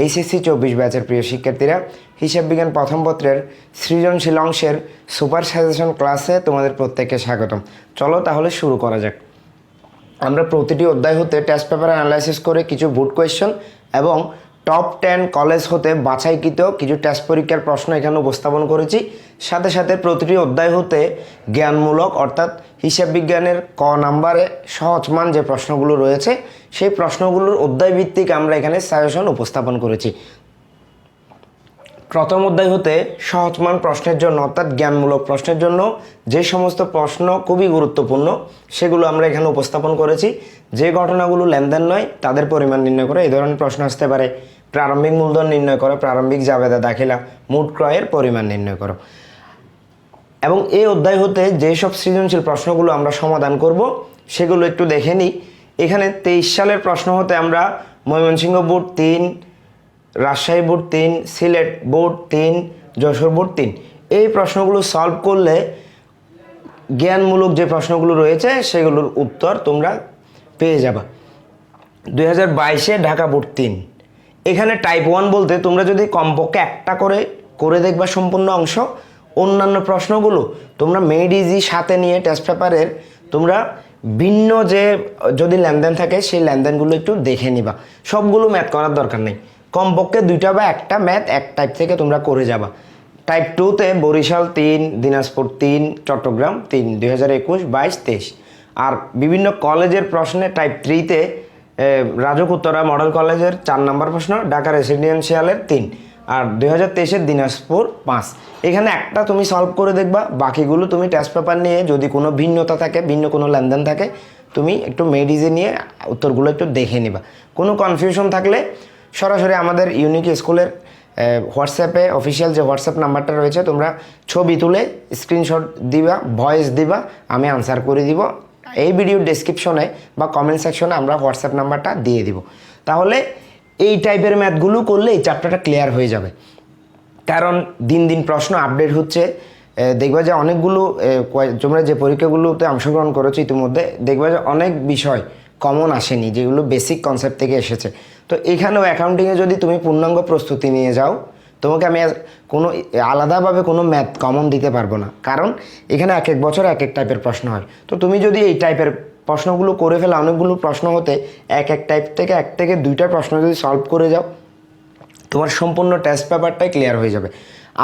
HSC চব্বিশ ব্যাচের প্রিয় শিক্ষার্থীরা, হিসাব বিজ্ঞান প্রথম পত্রের সৃজনশীল অংশের সুপার সাজেশন ক্লাসে তোমাদের প্রত্যেককে স্বাগতম। চলো তাহলে শুরু করা যাক। আমরা প্রতিটি অধ্যায় হতে টেস্ট পেপার অ্যানালাইসিস করে কিছু বুট কোয়েশ্চন এবং টপ টেন কলেজ হতে বাছাইকৃত কিছু টেস্ট পরীক্ষার প্রশ্ন এখানে উপস্থাপন করেছি। সাথে সাথে প্রতিটি অধ্যায় হতে জ্ঞানমূলক, অর্থাৎ হিসাব বিজ্ঞানের ক নাম্বারে সহজমান যে প্রশ্নগুলো রয়েছে, সেই প্রশ্নগুলোর অধ্যায় ভিত্তিক আমরা এখানে সাজেশন উপস্থাপন করেছি। প্রথম অধ্যায় হতে সহজমান প্রশ্নের জন্য, অর্থাৎ জ্ঞানমূলক প্রশ্নের জন্য যে সমস্ত প্রশ্ন খুবই গুরুত্বপূর্ণ, সেগুলো আমরা এখানে উপস্থাপন করেছি। যে ঘটনাগুলো লেনদেন নয়, তাদের পরিমাণ নির্ণয় করে এই ধরনের প্রশ্ন আসতে পারে। প্রারম্ভিক মূলধন নির্ণয় করো, প্রারম্ভিক জাবেদা দাখিলা, মোট ক্রয়ের পরিমাণ নির্ণয় করো। এবং এই অধ্যায় হতে যেসব সৃজনশীল প্রশ্নগুলো আমরা সমাধান করব, সেগুলো একটু দেখে নিই। এখানে তেইশ সালের প্রশ্ন হতে আমরা ময়মনসিংহ বোর্ড তিন রাজশাহী বোর্ড তিন, সিলেট বোর্ড তিন, যশোর বোর্ড তিন। এই প্রশ্নগুলো সলভ করলে জ্ঞানমূলক যে প্রশ্নগুলো রয়েছে সেগুলোর উত্তর তোমরা পেয়ে যাবা। দুই হাজার বাইশে ঢাকা বোর্ড তিন। এখানে টাইপ ওয়ান বলতে তোমরা যদি কমপক্ষে একটা করে করে দেখবা সম্পূর্ণ অংশ, অন্যান্য প্রশ্নগুলো তোমরা মেড ইজি সাথে নিয়ে টেস্ট পেপারের তোমরা ভিন্ন যে যদি লেনদেন থাকে সেই লেনদেনগুলো একটু দেখে নিবা। সবগুলো ম্যাথ করার দরকার নেই। কমপক্ষে দুইটা বা একটা ম্যাথ এক টাইপ থেকে তোমরা করে যাবা। টাইপ টুতে বরিশাল তিন, দিনাজপুর তিন, চট্টগ্রাম তিন, দুই হাজার একুশ, বাইশ, তেইশ। আর বিভিন্ন কলেজের প্রশ্নে টাইপ থ্রিতে রাজক উত্তরা মডেল কলেজের চার নম্বর প্রশ্ন ঢাকা রেসিডেন্সিয়ালের তিন। আর দুই হাজার তেইশের দিনাজপুর পাঁচ। এখানে একটা তুমি সলভ করে দেখবা, বাকিগুলো তুমি টেস্ট পেপার নিয়ে যদি কোনো ভিন্নতা থাকে, ভিন্ন কোনো লেনদেন থাকে, তুমি একটু মেডিজে নিয়ে উত্তরগুলো একটু দেখে নিবা। কোনো কনফিউশন থাকলে সরাসরি আমাদের ইউনিক স্কুলের হোয়াটসঅ্যাপে অফিসিয়াল যে হোয়াটসঅ্যাপ নাম্বারটা রয়েছে, তোমরা ছবি তুলে স্ক্রিনশট দিবা ভয়েস দিবা, আমি আনসার করে দিব। এই ভিডিও ডেসক্রিপশনে বা কমেন্ট সেকশনে আমরা হোয়াটসঅ্যাপ নাম্বারটা দিয়ে দিব। তাহলে এই টাইপের ম্যাথগুলো করলে এই চ্যাপ্টারটা ক্লিয়ার হয়ে যাবে। কারণ দিন দিন প্রশ্ন আপডেট হচ্ছে। দেখবা যে অনেকগুলো তোমরা যে পরীক্ষাগুলোতে অংশগ্রহণ করেছ ইতিমধ্যে, দেখবা যে অনেক বিষয় কমন আসেনি, যেগুলো বেসিক কনসেপ্ট থেকে এসেছে। তো এখানেও অ্যাকাউন্টিংয়ে যদি তুমি পূর্ণাঙ্গ প্রস্তুতি নিয়ে যাও, তোমাকে আমি কোনো আলাদাভাবে কোনো ম্যাথ কমন দিতে পারব না। কারণ এখানে এক এক বছর এক এক টাইপের প্রশ্ন হয়। তো তুমি যদি এই টাইপের প্রশ্নগুলো করে ফেলে অনেকগুলো প্রশ্ন হতে, এক এক টাইপ থেকে এক থেকে দুইটা প্রশ্ন যদি সলভ করে যাও, তোমার সম্পূর্ণ টেস্ট পেপারটাই ক্লিয়ার হয়ে যাবে।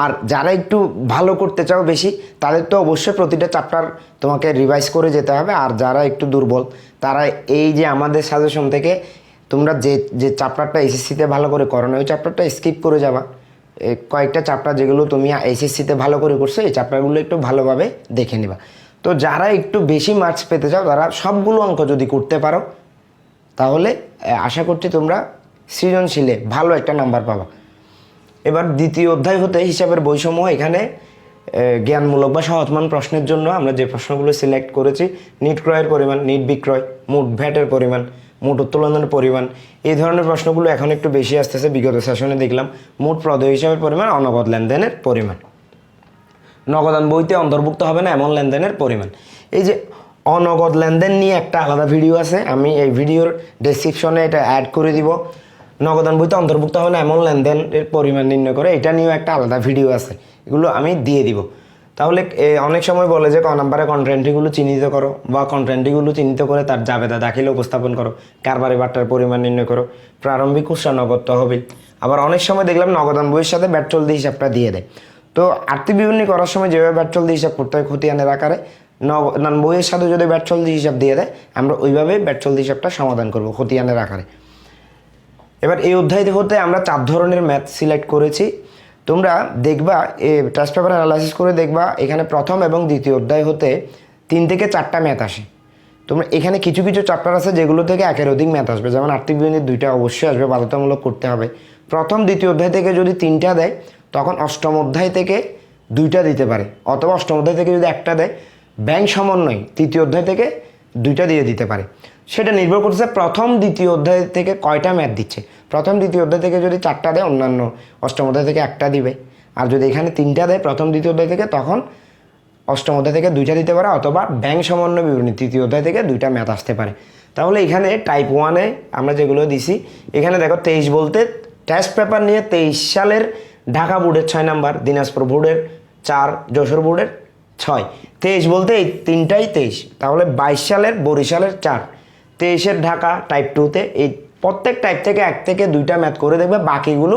আর যারা একটু ভালো করতে চাও বেশি, তাদের তো অবশ্যই প্রতিটা চ্যাপ্টার তোমাকে রিভাইজ করে যেতে হবে। আর যারা একটু দুর্বল তারা এই যে আমাদের সাজেশন থেকে তোমরা যে যে চ্যাপ্টারটা এসএসসিতে ভালো করে করো না, ওই চ্যাপ্টারটা স্কিপ করে যাবা। কয়েকটা চ্যাপ্টার যেগুলো তুমি এসএসসিতে ভালো করে করছ, এই চ্যাপ্টারগুলো একটু ভালোভাবে দেখে নিবা। তো যারা একটু বেশি মার্কস পেতে চাও, তারা সবগুলো অঙ্ক যদি করতে পারো, তাহলে আশা করছি তোমরা সৃজনশীলে ভালো একটা নাম্বার পাবা। এবার দ্বিতীয় অধ্যায় হতে হিসাবের বৈষম্য, এখানে জ্ঞানমূলক বা সহজমান প্রশ্নের জন্য আমরা যে প্রশ্নগুলো সিলেক্ট করেছি, নিট ক্রয়ের পরিমাণ, নিট বিক্রয়, মোট ভ্যাটের পরিমাণ, মোট উত্তোলনের পরিমাণ, এই ধরনের প্রশ্নগুলো এখন একটু বেশি আসতেছে, বিগত সেশনে দেখলাম, মোট প্রদেয় হিসাবের পরিমাণ অনগদ লেনদেনের পরিমাণ। নগদান বইতে অন্তর্ভুক্ত হবে না, এমন লেনদেনের পরিমাণ। এই যে অনগদ লেনদেন নিয়ে একটা আলাদা ভিডিও আছে, আমি এই ভিডিওর ডেসক্রিপশনে এটা অ্যাড করে দিব। নগদান বইতে অন্তর্ভুক্ত হবে না, এমন লেনদেনের পরিমাণ নির্ণয় করে, এটা নিয়েও একটা আলাদা ভিডিও আছে। এগুলো আমি দিয়ে দিব। তাহলে অনেক সময় বলে যে, ক নাম্বারে কন্ট্রেন্টিগুলো চিহ্নিত করো বা কন্ট্রেন্টিগুলো চিহ্নিত করে তার জাবেদা দাখিলে উপস্থাপন করো, কারবারি বাট্টার পরিমাণ নির্ণয় করো, প্রারম্ভিক খুচরা নগদ তহবিল। আবার অনেক সময় দেখলাম নগদান বইয়ের সাথে ব্যাট চলতি হিসাবটা দিয়ে দেয়। তো আর্থিক বিবরণী করার সময় যেভাবে ব্যাট চলতি হিসাব করতে হয় খতিয়ানের আকারে নগদান বইয়ের সাথে যদি ব্যাট চলতি হিসাব দিয়ে দেয়, আমরা ওইভাবেই ব্যাট চলতি হিসাবটা সমাধান করব খতিয়ানের আকারে। এবার এই অধ্যায় হতে আমরা চার ধরনের ম্যাথ সিলেক্ট করেছি। তোমরা দেখবা টেস্ট পেপার অ্যানালাইসিস করে দেখবা, এখানে প্রথম এবং দ্বিতীয় অধ্যায় হতে তিন থেকে চারটা ম্যাথ আসে। তোমরা এখানে কিছু কিছু চ্যাপ্টার আছে যেগুলো থেকে একের অধিক ম্যাথ আসবে। যেমন আর্থিক বিবরণীর দুইটা অবশ্যই আসবে, বাধ্যতামূলক করতে হবে। প্রথম, দ্বিতীয় অধ্যায় থেকে যদি তিনটা দেয়, তখন অষ্টম অধ্যায় থেকে দুইটা দিতে পারে। অথবা অষ্টম অধ্যায় থেকে যদি একটা দেয়, ব্যাংক সমন্বয়, তৃতীয় অধ্যায় থেকে দুইটা দিয়ে দিতে পারে। সেটা নির্ভর করতেছে প্রথম দ্বিতীয় অধ্যায় থেকে কয়টা ম্যাথ দিচ্ছে। প্রথম দ্বিতীয় অধ্যায় থেকে যদি চারটা দেয়, অন্যান্য অষ্টম অধ্যায় থেকে একটা দিবে। আর যদি এখানে তিনটা দেয়, প্রথম দ্বিতীয় অধ্যায় থেকে, তখন অষ্টম অধ্যায় থেকে দুইটা দিতে পারে, অথবা ব্যাংক সমন্বয় বিবরণী তৃতীয় অধ্যায় থেকে দুইটা ম্যাথ আসতে পারে। তাহলে এখানে টাইপ ওয়ানে আমরা যেগুলো দিছি, এখানে দেখো তেইশ বলতে টেস্ট পেপার নিয়ে তেইশ সালের ঢাকা বোর্ডের ছয় নাম্বার, দিনাজপুর বোর্ডের চার, যশোর বোর্ডের ছয়। তেইশ বলতে এই তিনটাই তেইশ। তাহলে বাইশ সালের, বরিশালের চার। তেইশের ঢাকা টাইপ টুতে এই প্রত্যেক টাইপ থেকে এক থেকে দুইটা ম্যাথ করে দেখবে, বাকিগুলো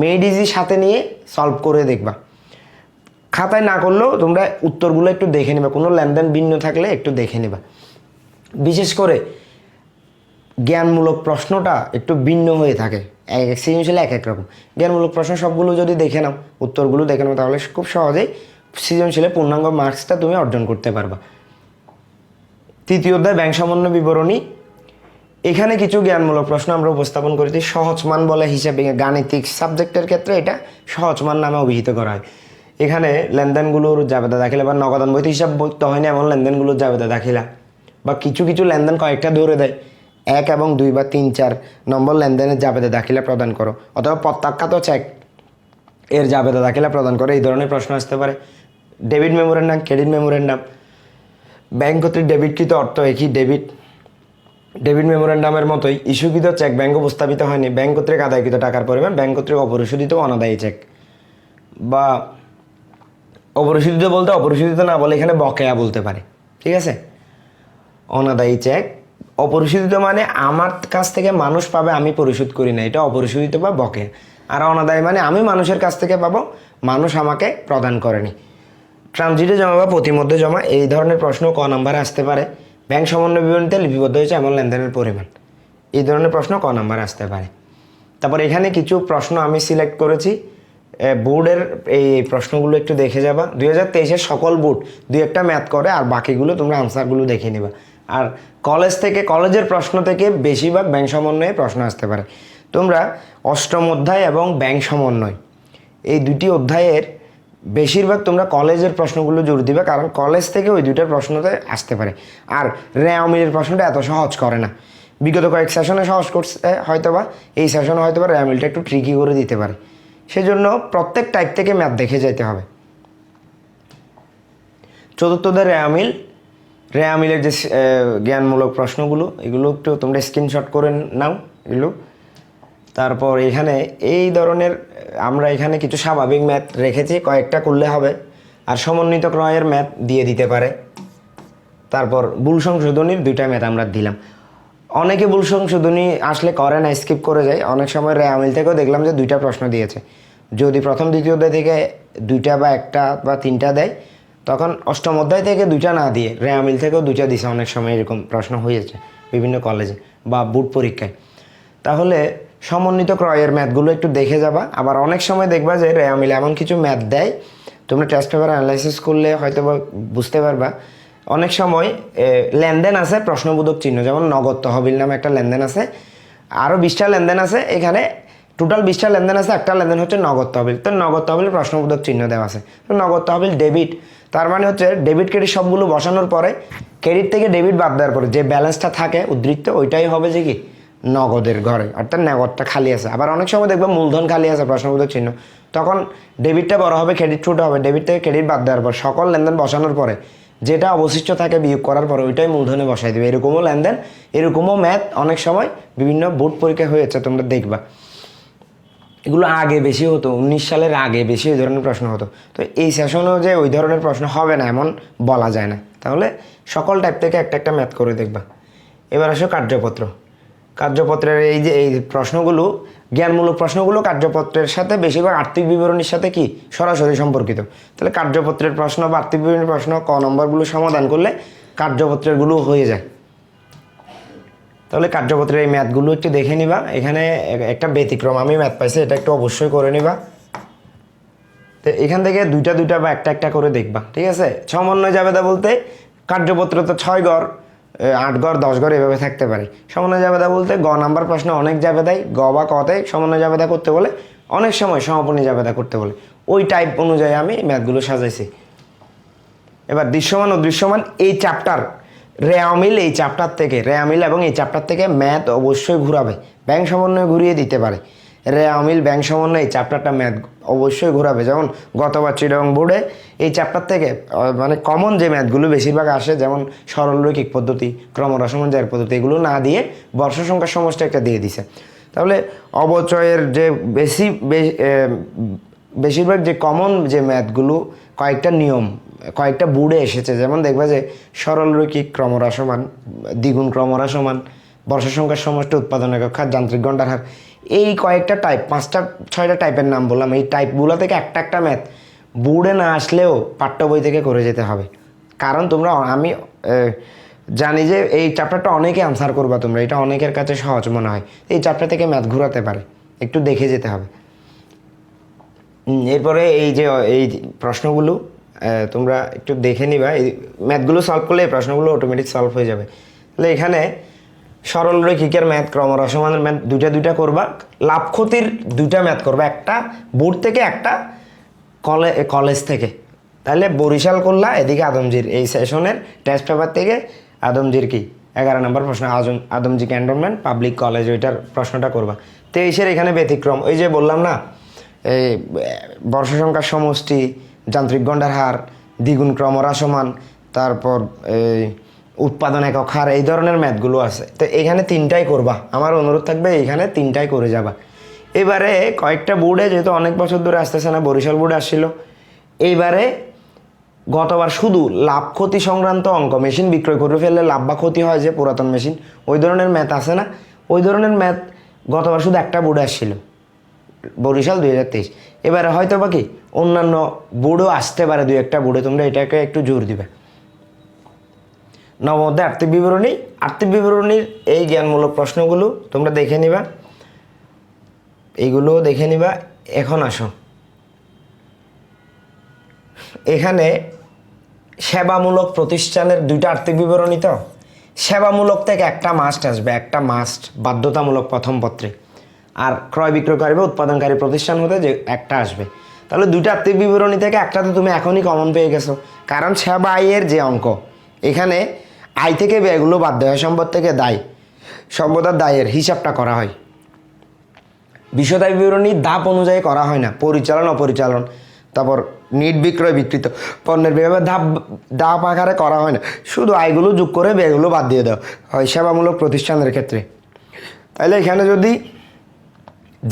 মেড ইজি সাথে নিয়ে সলভ করে দেখবা। খাতায় না করলেও তোমরা উত্তরগুলো একটু দেখে নেবে, কোনো লেনদেন ভিন্ন থাকলে একটু দেখে নেবা। বিশেষ করে জ্ঞানমূলক প্রশ্নটা একটু ভিন্ন হয়ে থাকে, এক এক সৃজনশীল এক এক রকম। জ্ঞানমূলক প্রশ্ন সবগুলো যদি দেখে নাও, উত্তরগুলো দেখে নাও, তাহলে খুব সহজেই সৃজনশীলে পূর্ণাঙ্গ মার্কসটা তুমি অর্জন করতে পারবা। তৃতীয় অধ্যায় ব্যাংক সমন্বয় বিবরণী এখানে কিছু জ্ঞানমূলক প্রশ্ন আমরা উপস্থাপন করেছি। সহজ মান বলে হিসাবে গাণিতিক সাবজেক্টের ক্ষেত্রে এটা সহজ মান নামে অভিহিত করা হয়। এখানে লেনদেনগুলোর জাবেদা দাখিলা বা নগদান বইতে হিসাব বলতে হয় না এমন লেনদেনগুলোর জাবেদা দাখিলা। বা কিছু কিছু লেনদেন কয়েকটা ধরে দেয়। এক এবং দুই বা তিন চার নম্বর লেনদেনের জাবেদা দাখিলা প্রদান করো, অথবা প্রত্যাখ্যাত চেক এর জাবেদা দাখিলা প্রদান করে, এই ধরনের প্রশ্ন আসতে পারে। ডেবিট মেমোরের নাম ক্রেডিট মেমোরেন্ডাম। ব্যাংক কর্তৃক ডেবিটকৃত অর্থ একই, ডেবিট ডেবিট মেমোরেন্ডামের মতোই ইস্যুকৃত চেক ব্যাংক উপস্থাপিত হয়নি। ব্যাংক কর্তৃক আদায়কৃত টাকার পরিমাণ ব্যাংক কর্তৃক অপরিশোধিত অনাদায়ী চেক। বা অপরিশোধিত বলতে অপরিশোধিত না বলে এখানে বকেয়া বলতে পারে। ঠিক আছে? অনাদায়ী চেক। অপরিশোধিত মানে আমার কাছ থেকে মানুষ পাবে, আমি পরিশোধ করি না। এটা অপরিশোধিত বা বকেয়া। আর অনাদায়ী মানে আমি মানুষের কাছ থেকে পাবো, মানুষ আমাকে প্রদান করেনি। ট্রানজিটে জমা বা প্রতিমধ্যে জমা, এই ধরনের প্রশ্ন ক নাম্বারে আসতে পারে। ব্যাংক সমন্বয় বিবরণীতে লিপিবদ্ধ হয়েছে এমন লেনদেনের পরিমাণ। এই ধরনের প্রশ্ন ক নাম্বারে আসতে পারে। তারপর এখানে কিছু প্রশ্ন আমি সিলেক্ট করেছি। বোর্ডের এই প্রশ্নগুলো একটু দেখে যাবা। দুই হাজার তেইশের সকল বোর্ড দুই একটা ম্যাথ করে আর বাকিগুলো তোমরা আনসারগুলো দেখে নেবা। আর কলেজ থেকে, কলেজের প্রশ্ন থেকে বেশিরভাগ ব্যাংক সমন্বয়ে প্রশ্ন আসতে পারে। তোমরা অষ্টম অধ্যায় এবং ব্যাংক সমন্বয় এই দুটি অধ্যায়ের বেশিরভাগ তোমরা কলেজের প্রশ্নগুলো জোর দিবে, কারণ কলেজ থেকে ওই দুইটার প্রশ্নতে আসতে পারে। আর র্যামিলের প্রশ্নটা এত সহজ করে না। বিগত কয়েক সেশনে সহজ করছে হয়তো বা এই সেশনে হয়তো বা র্যামিলটা একটু ট্রিকি করে দিতে পারে। সেজন্য প্রত্যেক টাইপ থেকে ম্যাথ দেখে যেতে হবে। চতুর্থদের র্যামিল র্যামিলের যে জ্ঞানমূলক প্রশ্নগুলো, এগুলো একটু তোমরা স্ক্রিনশট করে নাও, এগুলো। তারপর এখানে এই ধরনের, আমরা এখানে কিছু স্বাভাবিক ম্যাথ রেখেছি, কয়েকটা করলে হবে। আর সমন্বিত ক্রয়ের ম্যাথ দিয়ে দিতে পারে। তারপর ভুল সংশোধনীর দুইটা ম্যাথ আমরা দিলাম। অনেকে ভুল সংশোধনী আসলে করে না স্কিপ করে যায়। অনেক সময় রেয়ামিল থেকেও দেখলাম যে দুইটা প্রশ্ন দিয়েছে। যদি প্রথম দ্বিতীয় অধ্যায় থেকে দুইটা বা একটা বা তিনটা দেয়, তখন অষ্টম অধ্যায় থেকে দুইটা না দিয়ে রেয়ামিল থেকেও দুইটা দিছে। অনেক সময় এরকম প্রশ্ন হয়েছে বিভিন্ন কলেজে বা বুট পরীক্ষায়। তাহলে সমন্বিত ক্রয়ের ম্যাথগুলো একটু দেখে যাবা। আবার অনেক সময় দেখবা যে রেয়ামিল এমন কিছু ম্যাথ দেয়, তোমরা টেস্ট পেপার অ্যানালাইসিস করলে হয়তো বুঝতে পারবা। অনেক সময় লেনদেন আছে, প্রশ্নবোধক চিহ্ন, যেমন নগদ তহবিল নামে একটা লেনদেন আছে। আরও বিশটা লেনদেন আছে, এখানে টোটাল বিশটা লেনদেন আছে, একটা লেনদেন হচ্ছে নগদ তহবিল। তো নগদ তহবিল প্রশ্নবোধক চিহ্ন দেওয়া আছে। তো নগদ তহবিল ডেবিট তার মানে হচ্ছে ডেবিট ক্রেডিট সবগুলো বসানোর পরে ক্রেডিট থেকে ডেবিট বাদ দেওয়ার পরে যে ব্যালেন্সটা থাকে উদ্ধৃত্ত ওইটাই হবে যে কি? নগদের ঘরে। অর্থাৎ নগদটা খালি আছে। আবার অনেক সময় দেখবে মূলধন খালি আছে প্রশ্নবোধক চিহ্ন। তখন ডেবিটটা বড় হবে ক্রেডিট ছোট হবে ডেবিট থেকে ক্রেডিট বাদ দেওয়ার পর, সকল লেনদেন বসানোর পরে, যেটা অবশিষ্ট থাকে বিয়োগ করার পরে, ওইটাই মূলধনে বসাই দেবে। এরকমও লেনদেন, এরকমও ম্যাথ অনেক সময় বিভিন্ন বোর্ড পরীক্ষা হয়েছে, তোমরা দেখবা। এগুলো আগে বেশি হতো, উনিশ সালের আগে বেশি ওই ধরনের প্রশ্ন হতো। তো এই সেশনেও যে ওই ধরনের প্রশ্ন হবে না, এমন বলা যায় না। তাহলে সকল টাইপ থেকে একটা একটা ম্যাথ করে দেখবা। এবার আসো কার্যপত্র। কার্যপত্রের এই যে, এই প্রশ্নগুলো, জ্ঞানমূলক প্রশ্নগুলো কার্যপত্রের সাথে বেশিরভাগ আর্থিক বিবরণীর সাথে কি সরাসরি সম্পর্কিত? তাহলে কার্যপত্রের প্রশ্ন বা আর্থিক বিবরণীর প্রশ্ন ক নম্বরগুলো সমাধান করলে কার্যপত্রেরগুলো হয়ে যায়। তাহলে কার্যপত্রের এই ম্যাথগুলো একটু দেখে নিবা। এখানে একটা ব্যতিক্রম, আমি ম্যাথ পাইছি, এটা একটু অবশ্যই করে নিবা। তো এখান থেকে দুইটা দুইটা বা একটা একটা করে দেখবা, ঠিক আছে? সমন্বয় জাবেদা বলতে কার্যপত্র তো ছয় গড় আট ঘর, দশ ঘর এভাবে থাকতে পারে। সমন্বয় জাবেদা বলতে গ নাম্বার প্রশ্ন অনেক জাবেদাই, গ বা কতে সমন্বয় জাবেদা করতে বলে, অনেক সময় সমাপনী জাবেদা করতে বলে। ওই টাইপ অনুযায়ী আমি ম্যাথগুলো সাজাইছি। এবার দৃশ্যমান ও দৃশ্যমান এই চ্যাপ্টার রেয়ামিল এই চ্যাপ্টার থেকে রেয়ামিল এবং এই চ্যাপ্টার থেকে ম্যাথ অবশ্যই ঘুরাবে। ব্যাংক সমন্বয় ঘুরিয়ে দিতে পারে। রেয়ামিল ব্যাংক সমন্বয় এই চ্যাপ্টারটা ম্যাথ অবশ্যই ঘোরাবে। যেমন গতবার চিরং বোর্ডে এই চ্যাপ্টার থেকে মানে কমন যে ম্যাথগুলো বেশিরভাগ আসে, যেমন সরলরৈখিক পদ্ধতি ক্রমরসমঞ্জয়ের পদ্ধতি, এগুলো না দিয়ে বর্ষ সংখ্যার সমষ্টি একটা দিয়ে দিছে। তাহলে অবচয়ের যে বেশি বেশিরভাগ যে কমন যে ম্যাথগুলো কয়েকটা নিয়ম, কয়েকটা বুড়ে এসেছে। যেমন দেখবা যে সরলরৈখিক ক্রমরাসমান, দ্বিগুণ ক্রমরাসমান, বর্ষা সংখ্যার সমষ্টি, উৎপাদন একক যান্ত্রিক গণ্ডার হার এই কয়েকটা টাইপ পাঁচটা, ছয়টা টাইপের নাম বললাম। এই টাইপগুলো থেকে একটা একটা ম্যাথ বুড়ে না আসলেও পাঠ্য বই থেকে করে যেতে হবে। কারণ তোমরা আমি জানি যে এই চ্যাপ্টারটা অনেকে আনসার করবা তোমরা, এটা অনেকের কাছে সহজ মনে হয়। এই চ্যাপ্টার থেকে ম্যাথ ঘোরাতে পারে, একটু দেখে যেতে হবে। এরপরে এই যে, এই প্রশ্নগুলো তোমরা একটু দেখে নিবা। এই ম্যাথগুলো সলভ করলে এই প্রশ্নগুলো অটোমেটিক সলভ হয়ে যাবে। তাহলে এখানে সরল রৈখিকের ম্যাথ ক্রমরসমানের ম্যাথ দুইটা দুইটা করবা, লাভ ক্ষতির দুইটা ম্যাথ করবা, একটা বোর্ড থেকে, একটা কলে কলেজ থেকে। তাহলে বরিশাল করলা এদিকে আদমজির। এই সেশনের টেস্ট পেপার থেকে আদমজির কি? এগারো নম্বর প্রশ্ন আজম আদমজি ক্যান্টনমেন্ট পাবলিক কলেজ ওইটার প্রশ্নটা করবা। তেইশের এখানে ব্যতিক্রম। ওই যে বললাম না এই বর্ষ সংখ্যার সমষ্টি, যান্ত্রিক গণ্ডার হার, দ্বিগুণ ক্রমহ্রাসমান তারপর এই উৎপাদন একক হার, এই ধরনের ম্যাথগুলো আছে। তো এখানে তিনটাই করবা। আমার অনুরোধ থাকবে, এখানে তিনটাই করে যাবা। এবারে কয়েকটা বোর্ডে, যেহেতু অনেক বছর ধরে আসতেছে না, বরিশাল বোর্ডে আসছিল। এইবারে গতবার শুধু লাভ ক্ষতি সংক্রান্ত অঙ্ক, মেশিন বিক্রয় করে ফেললে লাভ বা ক্ষতি হয় যে পুরাতন মেশিন, ওই ধরনের ম্যাথ আছে না? ওই ধরনের ম্যাথ গতবার শুধু একটা বোর্ডে আসছিল, বরিশাল দুই হাজার তেইশ। এবারে হয়তো বা কি অন্যান্য বোর্ডও আসতে পারে দুই একটা বোর্ডে, তোমরা এটাকে একটু জোর দিবে। নবমধ্যে আর্থিক বিবরণী। আর্থিক বিবরণীর এই জ্ঞানমূলক প্রশ্নগুলো তোমরা দেখে নিবা। এইগুলো দেখে নিবা। এখন আসো। এখানে সেবামূলক প্রতিষ্ঠানের দুইটা আর্থিক বিবরণী তো? সেবামূলক থেকে একটা মাস্ট আসবে, একটা মাস্ট বাধ্যতামূলক প্রথম পত্রে। আর ক্রয় বিক্রয়কারী বা উৎপাদনকারী প্রতিষ্ঠান হতে যে একটা আসবে। তাহলে দুইটা আর্থিক বিবরণী থেকে একটা তো তুমি এখনই কমন পেয়ে গেছো। কারণ সেবা আয়ের যে অঙ্ক, এখানে আয় থেকে ব্যয়গুলো বাদ দেওয়া সম্পদ থেকে দায়। সম্পদার দায়ের হিসাবটা করা হয়। বিশদায় বিবরণী ধাপ অনুযায়ী করা হয় না, পরিচালন, অপরিচালন। তারপর নিট বিক্রয় বিকৃত। পণ্যের ব্যয় ধাপ ধাপ আকারে করা হয় না। শুধু আয়গুলো যোগ করে ব্যয়গুলো বাদ দিয়ে দেওয়া হয় সেবামূলক প্রতিষ্ঠানের ক্ষেত্রে। তাহলে এখানে যদি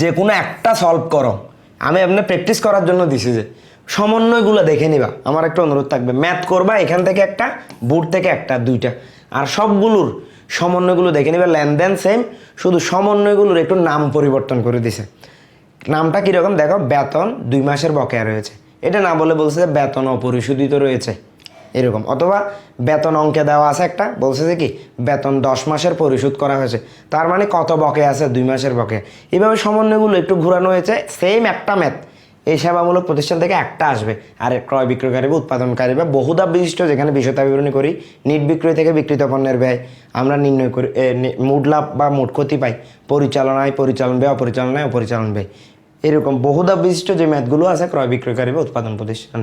যে কোনো একটা সলভ করো, আমি আপনার প্র্যাকটিস করার জন্য দিছি যে সমন্বয়গুলো দেখে নিবা। আমার একটা অনুরোধ থাকবে ম্যাথ করবা, এখান থেকে একটা বোর্ড থেকে একটা, দুইটা। আর সবগুলোর সমন্বয়গুলো দেখে নিবা লেনদেন সেম শুধু সমন্বয়গুলোর একটু নাম পরিবর্তন করে দিছে। নামটা কীরকম? দেখো, বেতন দুই মাসের বকেয়া রয়েছে। এটা না বলে বলছে যে বেতন অপরিশোধিত রয়েছে। এরকম। অথবা বেতন অঙ্কে দেওয়া আছে একটা, বলছে যে কি? বেতন দশ মাসের পরিশোধ করা হয়েছে। তার মানে কত বকে আছে? দুই মাসের বকে এইভাবে সমন্বয়গুলো একটু ঘোরানো হয়েছে। সেম একটা ম্যাথ এই সেবামূলক প্রতিষ্ঠান থেকে একটা আসবে। আর ক্রয় বিক্রয়কারী বা উৎপাদনকারী বা বহুদা বিশিষ্ট যেখানে বিশতা বিবরণী করি, নিট বিক্রয় থেকে বিক্রিত পণ্যের ব্যয় আমরা নির্ণয় করি মুড লাভ বা মোট ক্ষতি পাই। পরিচালনায় পরিচালন ব্যয়, অপরিচালনায় অপরিচালন ব্যয়। এরকম বহুদা বিশিষ্ট যে ম্যাথগুলো আছে, ক্রয় বিক্রয়কারী বা উৎপাদন প্রতিষ্ঠান।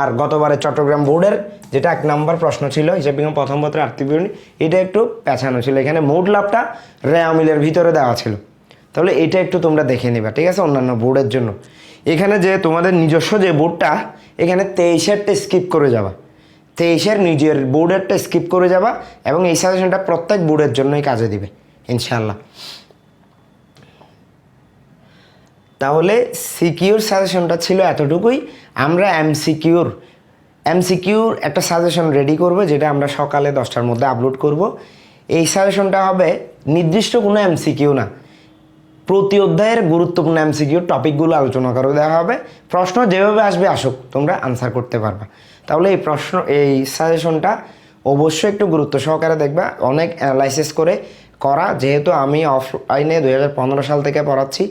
আর গতবারে চট্টগ্রাম বোর্ডের যেটা এক নম্বর প্রশ্ন ছিল, হিসাব বিজ্ঞান প্রথম পত্রে আর্থিক বিবরণী, এটা একটু পেছানো ছিল। এখানে মোট লাভটা রেয়া মিলের ভিতরে দেওয়া ছিল। তাহলে এটা একটু তোমরা দেখে নিবা, ঠিক আছে? অন্যান্য বোর্ডের জন্য। এখানে যে তোমাদের নিজস্ব যে বোর্ডটা এখানে তেইশেরটা স্কিপ করে যাবা। তেইশের নিজের বোর্ডেরটা স্কিপ করে যাবা এবং এই সাজেশনটা প্রত্যেক বোর্ডের জন্যই কাজে দিবে ইনশাল্লাহ তাহলে সিকিউর সাজেশনটা ছিল এতটুকুই। আমরা এমসিকিউর এমসিকিউর একটা সাজেশন রেডি করব, যেটা আমরা সকালে দশটার মধ্যে আপলোড করব। এই সাজেশনটা হবে, নির্দিষ্ট কোনো এমসিকিউ না। প্রতি অধ্যায়ের গুরুত্বপূর্ণ এমসিকিউ টপিকগুলো আলোচনা করে দেওয়া হবে। প্রশ্ন যেভাবে আসবে আসুক, তোমরা আনসার করতে পারবা। তাহলে এই প্রশ্ন, এই সাজেশনটা অবশ্যই একটু গুরুত্ব সহকারে দেখবা। অনেক অ্যানালাইসিস করে করা। যেহেতু আমি অফলাইনে দু দুই সাল থেকে পড়াচ্ছি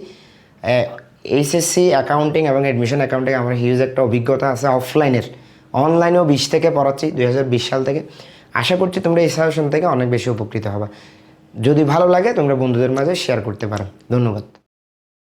এইচএসসি অ্যাকাউন্টিং এবং অ্যাডমিশন অ্যাকাউন্টিং আমার হিউজ একটা অভিজ্ঞতা আছে অফলাইনের অনলাইনেও বিশ থেকে পড়াচ্ছি দু হাজার বিশ সাল থেকে। আশা করছি তোমরা এই সাজেশন থেকে অনেক বেশি উপকৃত হবে। যদি ভালো লাগে তোমরা বন্ধুদের মাঝে শেয়ার করতে পারো। ধন্যবাদ।